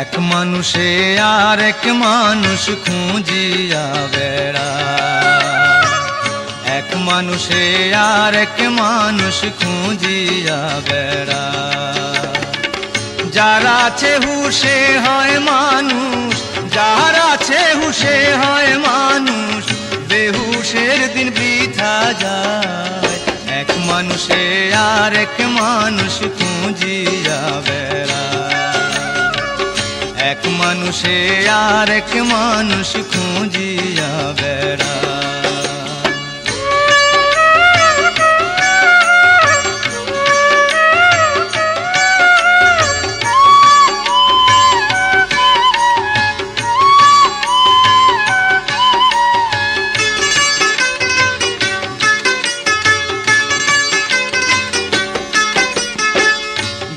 এক মানুষে আর এক মানুষ খুঁজিয়া বেড়া মানুষে আর এক মানুষ খুঁজিয়া বেড়া। যার আছে হুশে হয় মানুষ, যার আছে হুশে হয় মানুষ, বেহুশের দিন বৃথা যায়। এক মানুষে আর এক মানুষ খুঁজিয়া বেড়া। এক মানুষে আর এক মানুষ খুঁজিয়া বেড়া।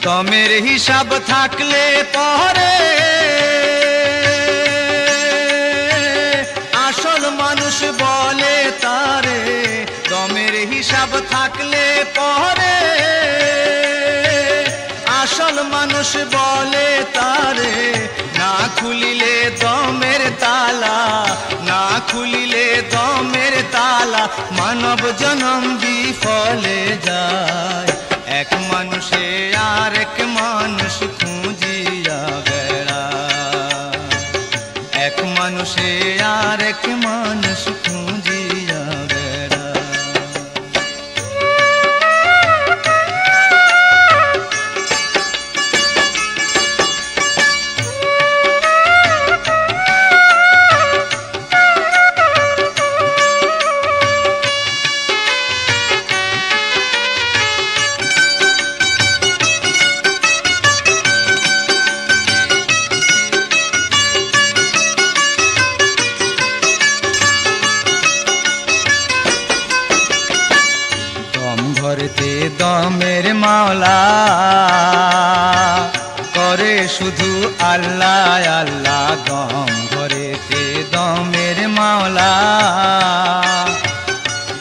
দমের হিসাব থাকলে পরে আসল মানুষ বলে তারে। দমের হিসাব থাকলে পরে আসল মানুষ বলে তারে। না খুলিলে দমের তালা, না খুলিলে দমের তালা, মানব জনম বিফলে যায়। এক মানুষে আর এক মানুষ খুঁজিয়া বেড়া এক মানুষে আর এক মানুষ খুঁজিয়া শুধু আল্লাহ আল্লাহ দম ভরেতে দমের মাওলা?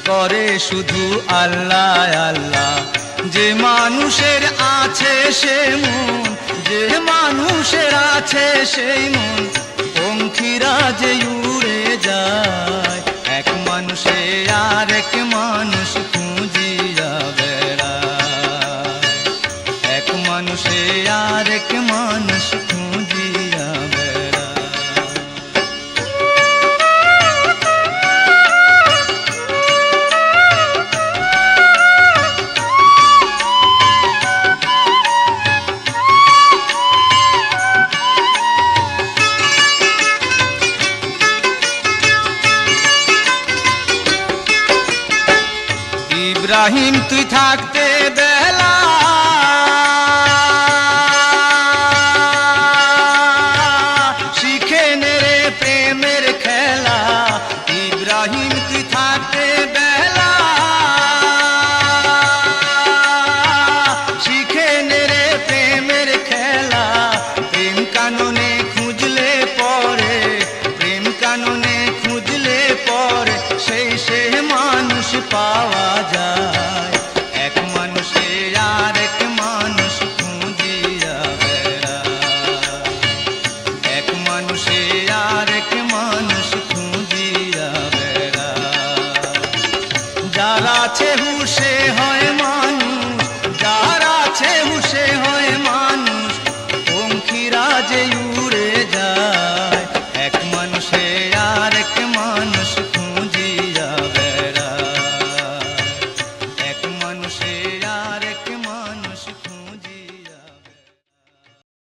করে শুধু আল্লাহ আল্লাহ। যে মানুষের আছে সে মন, যে মানুষের আছে সেই মন পঙ্খিরা যে উড়ে যায়। এক মানুষে আর এক মানুষ ইব্রাহিম তুই থাকতে বেলা আছে হুঁশে